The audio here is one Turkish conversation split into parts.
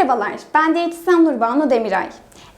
Merhabalar, ben diyetisyen Nurbanu Demiray.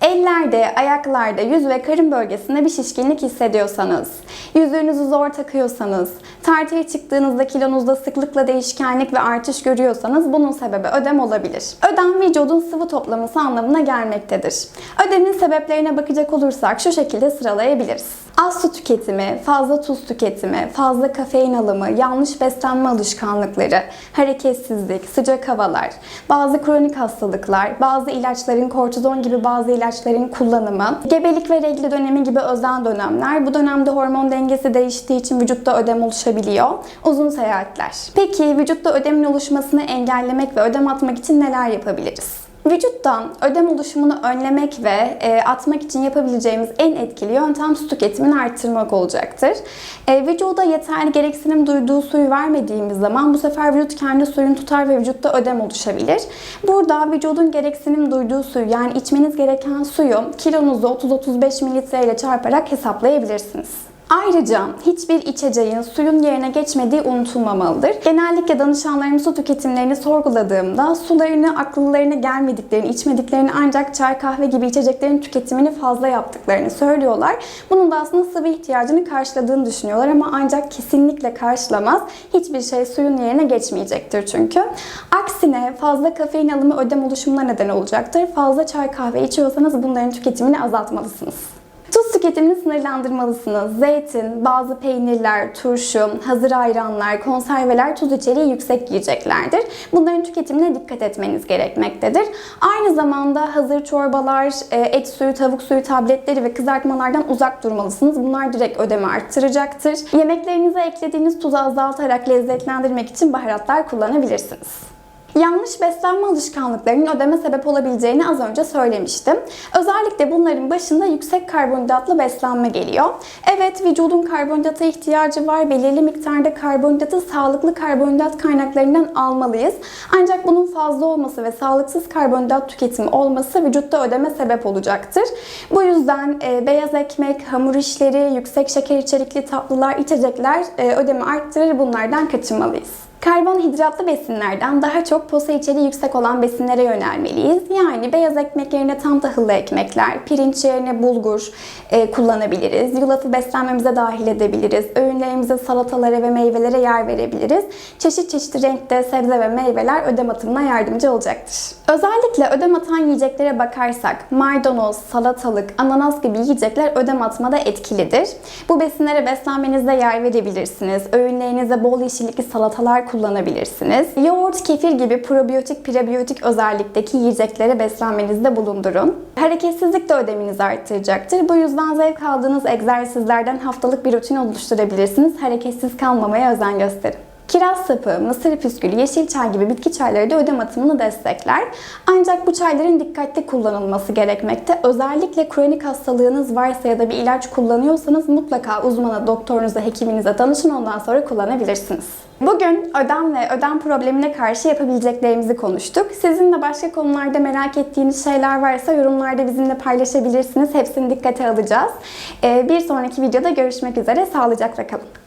Ellerde, ayaklarda, yüz ve karın bölgesinde bir şişkinlik hissediyorsanız, yüzüğünüzü zor takıyorsanız, tartıya çıktığınızda kilonuzda sıklıkla değişkenlik ve artış görüyorsanız bunun sebebi ödem olabilir. Ödem vücudun sıvı toplaması anlamına gelmektedir. Ödemin sebeplerine bakacak olursak şu şekilde sıralayabiliriz. Az su tüketimi, fazla tuz tüketimi, fazla kafein alımı, yanlış beslenme alışkanlıkları, hareketsizlik, sıcak havalar, bazı kronik hastalıklar, bazı ilaçların kortizon gibi bazı ilaçların kullanımı, gebelik ve regli dönemi gibi özel dönemler, bu dönemde hormon dengesi değiştiği için vücutta ödem oluşabiliyor, uzun seyahatler. Peki vücutta ödemin oluşmasını engellemek ve ödem atmak için neler yapabiliriz? Vücuttan ödem oluşumunu önlemek ve e, atmak için yapabileceğimiz en etkili yöntem su tüketimini arttırmak olacaktır. E, vücuda yeterli gereksinim duyduğu suyu vermediğimiz zaman bu sefer vücut kendi suyunu tutar ve vücutta ödem oluşabilir. Burada vücudun gereksinim duyduğu suyu yani içmeniz gereken suyu kilonuzu 30-35 mililitre ile çarparak hesaplayabilirsiniz. Ayrıca hiçbir içeceğin suyun yerine geçmediği unutulmamalıdır. Genellikle danışanlarım su tüketimlerini sorguladığımda sularını, akıllarına gelmediklerini, içmediklerini ancak çay, kahve gibi içeceklerin tüketimini fazla yaptıklarını söylüyorlar. Bunun da aslında sıvı ihtiyacını karşıladığını düşünüyorlar ama ancak kesinlikle karşılamaz. Hiçbir şey suyun yerine geçmeyecektir çünkü. Aksine fazla kafein alımı ödem oluşumuna neden olacaktır. Fazla çay, kahve içiyorsanız bunların tüketimini azaltmalısınız. Tuz tüketimini sınırlandırmalısınız. Zeytin, bazı peynirler, turşu, hazır ayranlar, konserveler tuz içeriği yüksek yiyeceklerdir. Bunların tüketimine dikkat etmeniz gerekmektedir. Aynı zamanda hazır çorbalar, e, et suyu, tavuk suyu tabletleri ve kızartmalardan uzak durmalısınız. Bunlar direkt ödemi arttıracaktır. Yemeklerinize eklediğiniz tuzu azaltarak lezzetlendirmek için baharatlar kullanabilirsiniz. Yanlış beslenme alışkanlıklarının ödeme sebep olabileceğini az önce söylemiştim. Özellikle bunların başında yüksek karbonhidratlı beslenme geliyor. Evet vücudun karbonhidrata ihtiyacı var. Belirli miktarda karbonhidratı sağlıklı karbonhidrat kaynaklarından almalıyız. Ancak bunun fazla olması ve sağlıksız karbonhidrat tüketimi olması vücutta ödeme sebep olacaktır. Bu yüzden e, beyaz ekmek, hamur işleri, yüksek şeker içerikli tatlılar, içecekler e, ödemi arttırır. Bunlardan kaçınmalıyız. Karbonhidratlı besinlerden daha çok posa içeriği yüksek olan besinlere yönelmeliyiz. Yani beyaz ekmek yerine tam tahıllı ekmekler, pirinç yerine bulgur e, kullanabiliriz. Yulafı beslenmemize dahil edebiliriz. Öğünlerimize salatalara ve meyvelere yer verebiliriz. Çeşit çeşit renkte sebze ve meyveler ödem atımına yardımcı olacaktır. Özellikle ödem atan yiyeceklere bakarsak maydanoz, salatalık, ananas gibi yiyecekler ödem atmada etkilidir. Bu besinlere beslenmenizde yer verebilirsiniz. Öğünlerinize bol yeşillikli salatalar kullanabilirsiniz. Yoğurt, kefir gibi probiyotik, prebiyotik özellikteki yiyeceklere beslenmenizde bulundurun. Hareketsizlik de ödeminizi arttıracaktır. Bu yüzden zevk aldığınız egzersizlerden haftalık bir rutin oluşturabilirsiniz. Hareketsiz kalmamaya özen gösterin. Kiraz sapı, mısır püskülü, yeşil çay gibi bitki çayları da ödem atımını destekler. Ancak bu çayların dikkatli kullanılması gerekmekte. Özellikle kronik hastalığınız varsa ya da bir ilaç kullanıyorsanız mutlaka uzmana, doktorunuza, hekiminize danışın ondan sonra kullanabilirsiniz. Bugün ödem ve ödem problemine karşı yapabileceklerimizi konuştuk. Sizin de başka konularda merak ettiğiniz şeyler varsa yorumlarda bizimle paylaşabilirsiniz. Hepsini dikkate alacağız. Ee, Bir sonraki videoda görüşmek üzere. Sağlıcakla kalın.